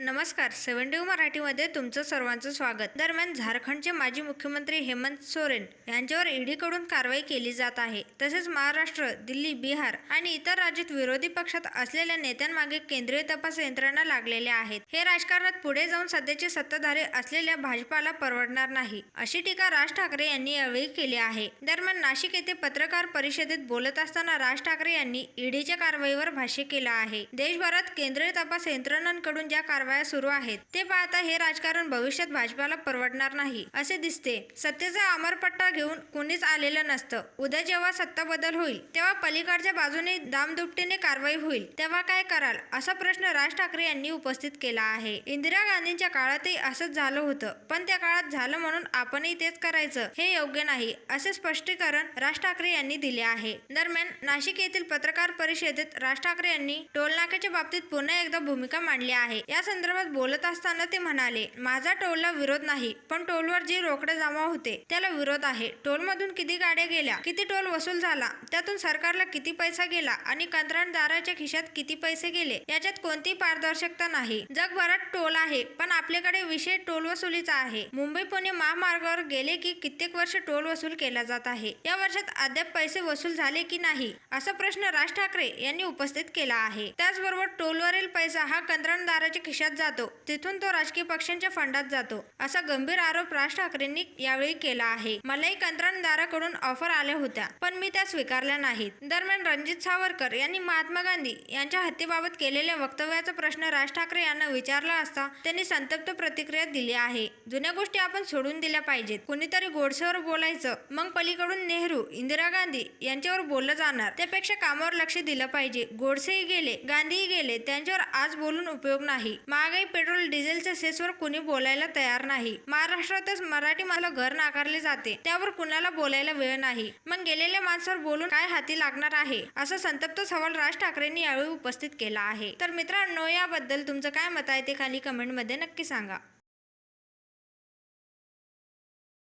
No. नमस्कार. सेवन new मराठीमध्ये तुमचं सर्वांचं स्वागत. दरम्यान झारखंडचे माजी मुख्यमंत्री हेमंत सोरेन यांच्यावर ईडीकडून कारवाई केली जात आहे. तसेच महाराष्ट्र दिल्ली बिहार आणि इतर राज्यात विरोधी पक्षात असलेल्या नेत्यांमागे केंद्रीय तपास यंत्रणा लागलेल्या आहेत. हे राजकारणात पुढे जाऊन सध्याचे सत्ताधारी असलेल्या भाजपाला परवडणार नाही अशी टीका राज ठाकरे यांनी यावेळी केली आहे. दरम्यान नाशिक येथे पत्रकार परिषदेत बोलत असताना राज ठाकरे यांनी ईडीच्या कारवाईवर भाष्य केलं आहे. देशभरात केंद्रीय तपास यंत्रणांकडून ज्या कारवाया सुरू आहेत. ते पाहता हे राजकारण भविष्यात भाजपाला परवडणार नाही असे दिसते. सत्तेचा अमरपट्टा घेऊन कुणीच आलेलं नसतं. उद्या जेव्हा सत्ता बदल होईल तेव्हा पलीकडच्या बाजूने दामदुपटीने कारवाई होईल. तेव्हा काय कराल असा प्रश्न राज ठाकरे यांनी उपस्थित केला आहे. इंदिरा गांधींच्या काळातही असंच झालं होतं. पण त्या काळात झालं म्हणून आपणही तेच करायचं हे योग्य नाही असे स्पष्टीकरण राज ठाकरे यांनी दिले आहे. दरम्यान नाशिक येथील पत्रकार परिषदेत राज ठाकरे यांनी टोलनाक्याच्या बाबतीत पुन्हा एकदा भूमिका मांडली आहे. या संदर्भात बोलत असताना ते म्हणाले माझा टोलला विरोध नाही पण टोलवर जे रोकडे जमा होते त्याला विरोध आहे. टोलमधून किती गाड्या गेल्या किती टोल वसूल झाला त्यातून सरकारला किती पैसा गेला आणि कंत्राटदाराच्या खिशात किती पैसे गेले याच्यात कोणती पारदर्शकता नाही. जगभरात टोल आहे पण आपल्याकडे विषय टोल वसुलीचा आहे. मुंबई पुणे महामार्गावर गेले की कित्येक वर्ष टोल वसूल केला जात आहे. या वर्षात अद्याप पैसे वसूल झाले की नाही असा प्रश्न राज ठाकरे यांनी उपस्थित केला आहे. त्याचबरोबर टोलवरील पैसा हा कंत्राटदाराच्या खिशात जातो. तिथून तो राजकीय पक्षांच्या फंडात जातो. असा गंभीर आरोप राज ठाकरेंनी यावेळी केला आहे. मलाही कंत्राटदाराकडून ऑफर आल्या होत्या पण मी त्या स्वीकारल्या नाहीत. दरम्यान रणजित सावरकर यांनी महात्मा गांधी यांच्या हत्येबाबत केलेल्या वक्तव्याचा प्रश्न राज ठाकरे यांना विचारला असता त्यांनी संतप्त प्रतिक्रिया दिली आहे. जुन्या गोष्टी आपण सोडून दिल्या पाहिजेत. कोणीतरी गोडसेवर बोलायचं मग पलीकडून नेहरू इंदिरा गांधी यांच्यावर बोललं जाणार. त्यापेक्षा कामावर लक्ष दिलं पाहिजे. गोडसेही गेले गांधीही गेले त्यांच्यावर आज बोलून उपयोग नाही. महागाई पेट्रोल डिझेलच्या सेसवर कुणी बोलायला तयार नाही. महाराष्ट्रातच मराठी माणसाला घर नाकारले जाते. त्यावर कुणाला बोलायला वेळ नाही. मग गेलेल्या माणसावर बोलून काय हाती लागणार आहे? असा संतप्त सवाल राज ठाकरेंनी यावेळी उपस्थित केला आहे. तर मित्रांनो याबद्दल तुमचं काय मत आहे ते खाली कमेंटमध्ये नक्की सांगा.